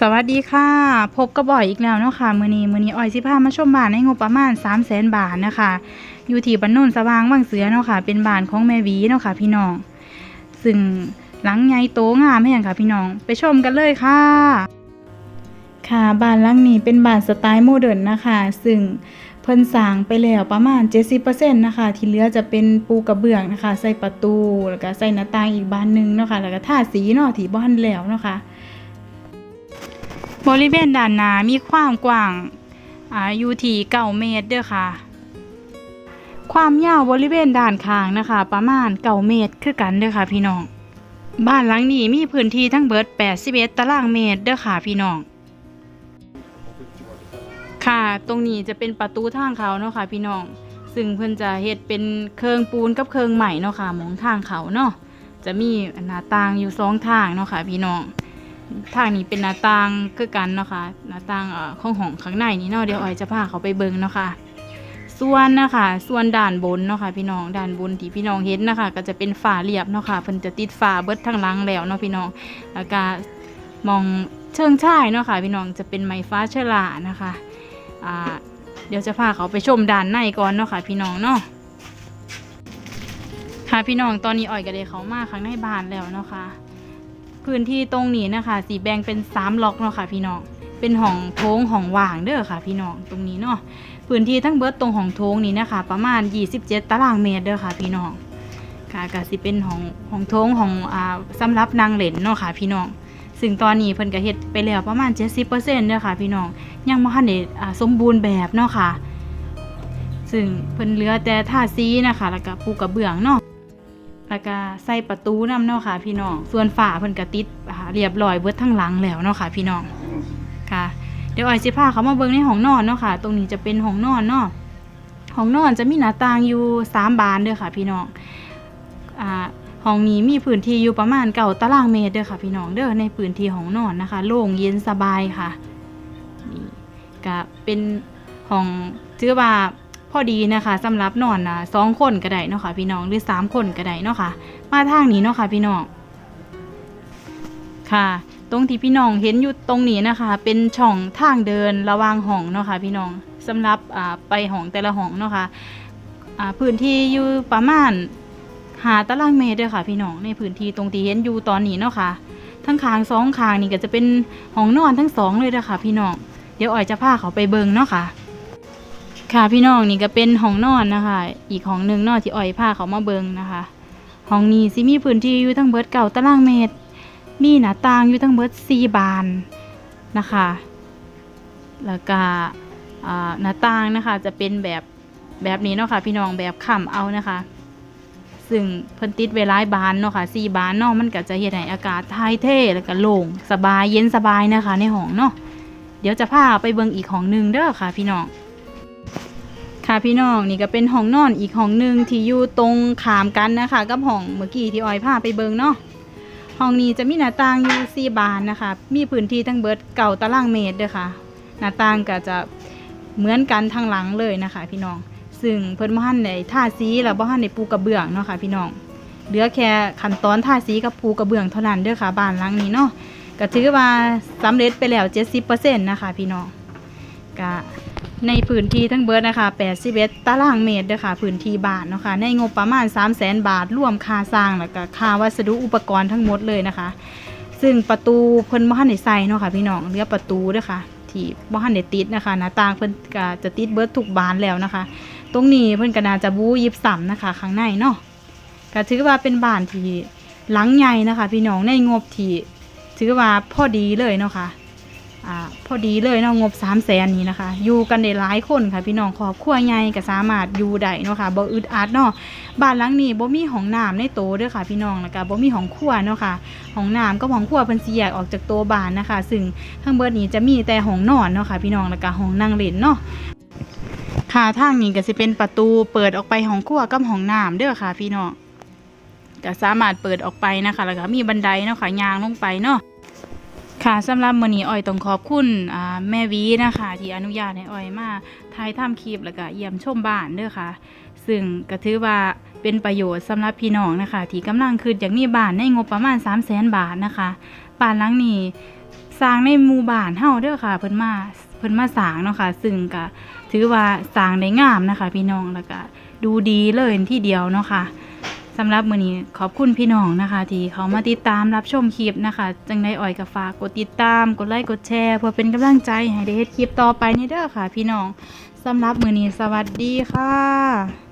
สวัสดีค่ะ พบกับบ่อยอีกแล้วเนาะค่ะ มือนี้มือนี้อ้อยสิพามาชมบ้านในงบประมาณ3 0 0แสนบาทนะคะ อยู่ที่บ้านโนนสว่างวังเสือเนาะค่ะ เป็นบ้านของแม่วีเนาะค่ะ พี่น้อง ซึ่งหลังใหญ่โตงามแห่งค่ะพี่น้อง ไปชมกันเลยค่ะ ค่ะบ้านหลังนี้เป็นบ้านสไตล์โมเดิร์นนะคะ ซึ่งเพิ่นสร้างไปแล้วประมาณ 70%นะคะ ที่เหลือจะเป็นปูกระเบื้องนะคะ ใส่ประตู แล้วก็ใส่หน้าต่างอีกบานหนึ่งเนาะค่ะ แล้วก็ทาสีเนาะที่บ่ทันแล้วเนาะค่ะ บริเวณด้านหน้ามีความกว้างอ่าอยู่ที่เก้าเมตรเด้อค่ะ ความยาวบริเวณด้านข้างนะคะ ประมาณเก้าเมตรคือกันเด้อค่ะ พี่น้อง บ้านหลังนี้มีพื้นที่ทั้งเบิด81ตารางเมตรเด้อค่ะพี่น้อง ค่ะ ตรงนี้จะเป็นประตูทางเขาเนาะค่ะ พี่น้อง ซึ่งเพิ่นจะเฮ็ดเป็นเคิงปูนกับเคิงใหม่เนาะค่ะมองทางเขาเนาะ จะมีหน้าต่างอยู่สองทางเนาะค่ะ พี่น้อง ทางนี้เป็นหน้าต่างคือกันเนาะค่ะหน้าต่างเอ่อของห้องข้างในนี่เนาะเดี๋ยวออยจะพาเขาไปเบิ่งเนาะค่ะส่วนนะคะส่วนด่านบนเนาะค่ะพี่น้องด่านบนที่พี่น้องเห็นนะคะก็จะเป็นฝาเรียบเนาะค่ะเพิ่นจะติดฝาเบิดทั้งหลังแล้วเนาะพี่น้องแล้วก็มองเชิงชายเนาะค่ะพี่น้องจะเป็นไม้ฟ้าเชอรานะคะอ่าเดี๋ยวจะพาเขาไปชมด่านในก่อนเนาะค่ะพี่น้องเนาะค่ะพี่น้องตอนนี้ออยก็ได้เขามาข้างในบ้านแล้วเนาะค่ะ พื้นที่ตรงนี้นะคะสีแบ่งเป็นสามล็อกเนาะค่ะ พี่น้องเป็นห้องโถงห้องว่างเด้อค่ะ พี่น้องตรงนี้เนาะพื้นที่ทั้งเบิดตรงห้องโถงนี้นะคะ ประมาณ 27 ตารางเมตรเด้อค่ะ พี่น้องค่ะก็สิเป็นห้องห้องโถงห้องอ่าสำหรับนางเลนเนาะค่ะ พี่น้องซึ่งตอนนี้เพิ่นก็เฮ็ดไปแล้วประมาณ 70%เด้อค่ะ พี่น้องยังบ่ทันได้อ่าสมบูรณ์แบบเนาะค่ะซึ่งเพิ่นเหลือแต่ทาสีนะคะ แล้วก็ปูกระเบื้องเนาะ แล้วก็ใส่ประตูนำเนาะค่ะ พี่น้อง ส่วนฝาเพิ่นก็ติดเรียบร้อยเบิดทั้งหลังแล้วเนาะค่ะ พี่น้องค่ะ เดี๋ยวอ้อยสิพาเขามาเบิ่งในห้องนอนเนาะค่ะ ตรงนี้จะเป็นห้องนอนเนาะห้องนอนจะมีหน้าต่างอยู่สามบานเด้อค่ะ พี่น้องอ่าห้องนี้มีพื้นที่อยู่ประมาณเก้าตารางเมตรเด้อค่ะ พี่น้องเด้อในพื้นที่ห้องนอนนะคะ โล่งเย็นสบายค่ะนี่ก็เป็นห้องถือว่า พอดีนะคะสำหรับนอนนะสองคนก็ได้เนาะค่ะพี่น้องหรือสามคนก็ได้เนาะค่ะมาทางนี้เนาะค่ะพี่น้องค่ะ ตรงที่พี่น้องเห็นอยู่ตรงนี้นะคะ เป็นช่องทางเดินระหว่างห้องเนาะค่ะพี่น้องสำหรับอ่าไปห้องแต่ละห้องเนาะค่ะอ่าพื้นที่อยู่ประมาณหาตารางเมตรเด้อค่ะ พี่น้องในพื้นที่ตรงที่เห็นอยู่ตอนนี้เนาะค่ะทั้งคางสองคางนี่ก็จะเป็นห้องนอนทั้งสองเลยเด้อค่ะพี่น้อง เดี๋ยวอ่อยจะพาเขาไปเบิงเนาะค่ะ ค่ะพี่น้องนี่ก็เป็นห้องนอนนะคะ อีกห้องหนึ่งนอนที่อ้อยพาเขามาเบิงนะคะห้องนี้สิมีพื้นที่อยู่ทั้งเบิดเก่าตารางเมตร มีหน้าต่างอยู่ทั้งเบิดสี่บานนะคะ แล้วก็หน้าต่างนะคะจะเป็นแบบแบบนี้เนาะค่ะพี่น้องแบบข่ำเอานะคะ ซึ่งเพิ่นติดไว้หลายบานเนาะค่ะสี่บานเนาะมันก็จะเฮ็ดให้อากาศถ่ายเท่แล้วก็โล่งสบายเย็นสบายนะคะ ในห้องเนาะเดี๋ยวจะพาไปเบิงอีกห้องหนึ่งเด้อค่ะพี่น้อง ค่ะพี่น้องนี่ก็เป็นห้องนอนอีกห้องหนึ่งที่อยู่ตรงขามกันนะคะ กับห้องเมื่อกี้ที่ออยพาไปเบิงเนาะห้องนี้จะมีหน้าต่างอยู่สี่บานนะคะ มีพื้นที่ทั้งเบิดเก่าตารางเมตรเด้อค่ะ หน้าต่างก็จะเหมือนกันทางหลังเลยนะคะ พี่น้อง ซึ่งเพิ่นบ่ทันได้ทาสีแล้วบ่ทันได้ปูกระเบื้องเนาะค่ะพี่น้องเหลือแค่ขั้นตอนท่าสีกับปูกระเบื้องเท่านั้นเด้อค่ะบ้านหลังนี้เนาะก็ถือว่าสำเร็จไปแล้ว 70%นะคะ พี่น้องก็ ในพื้นที่ทั้งเบิดนะคะ81ตารางเมตรเด้อค่ะพื้นที่บ้านเนาะค่ะในงบประมาณ 3 0 0แสนบาทรวมค่าสร้างแล้วก็ค่าวัสดุอุปกรณ์ทั้งหมดเลยนะคะ ซึ่งประตูเพิ่นบ่ทันได้ใส่เนาะค่ะพี่น้องเหลือประตูเด้อค่ะที่บ่ทันได้ติดนะคะหน้าต่างเพิ่นก็จะติดเบิดทุกบานแล้วนะคะ ตรงนี้เพิ่นก็น่าจะบูยิบซ้ำนะคะข้างในเนาะก็ถือว่าเป็นบ้านที่หลังใหญ่นะคะ พี่น้องในงบที่ถือว่าพอดีเลยเนาะค่ะ อ่าพอดีเลยเนาะงบ3 0 0แสนนี้นะคะ อยู่กันได้หลายคนค่ะ พี่น้องครอบครัวใหญ่ก็สามารถอยู่ได้เนาะค่ะบ่อึดอัดเนาะบ้านหลังนี้บ่มีห้องน้ำในโตด้อค่ะ พี่น้องแล้วก็บ่มีห้องครัวเนาะค่ะห้องน้ำก็ห้องครัวเพิ่นสิแยกออกจากโตวบ้านนะคะ ซึ่งทั้งเบิดนี้จะมีแต่ห้องนอนเนาะค่ะ พี่น้องแล้วก็ห้องนั่งเล่นเนาะค่ะทางนี้ก็สิเป็นประตูเปิดออกไปห้องครัวกับห้องน้ำเด้อค่ะ พี่น้องก็สามารถเปิดออกไปนะคะ แล้วก็มีบันไดเนาะค่ะยางลงไปเนาะ ค่ะสำหรับมื้อนี้อ้อยต้องขอบคุณแม่วีนะคะ ที่อนุญาตให้อ้อยมาถ่ายทำคลิปแล้วก็เยี่ยมชมบ้านเด้อค่ะ ซึ่งก็ถือว่าเป็นประโยชน์สำหรับพี่น้องนะคะ ที่กำลังคืออยากมีบ้านในงบประมาณ 3 0 0 0 0 0บาทนะคะบ้านหลังนี้สร้างในหมู่บ้านเฮาเด้อค่ะ เพิ่นมาเพิ่นมาสร้างเนาะค่ะ ซึ่งก็ถือว่าสร้างได้งามนะคะ พี่น้องแล้วก็ดูดีเลยที่เดียวเนาะค่ะ สำหรับมือนี้ขอบคุณพี่น้องนะคะ ที่เขามาติดตามรับชมคลิปนะคะ จังได้อ่อยก็ฝากกดติดตาม กดไลค์กดแชร์เพื่อเป็นกำลังใจให้ได้เฮ็ดคลิปต่อไปนี่เด้อค่ะ พี่น้องสำหรับมือนี้สวัสดีค่ะ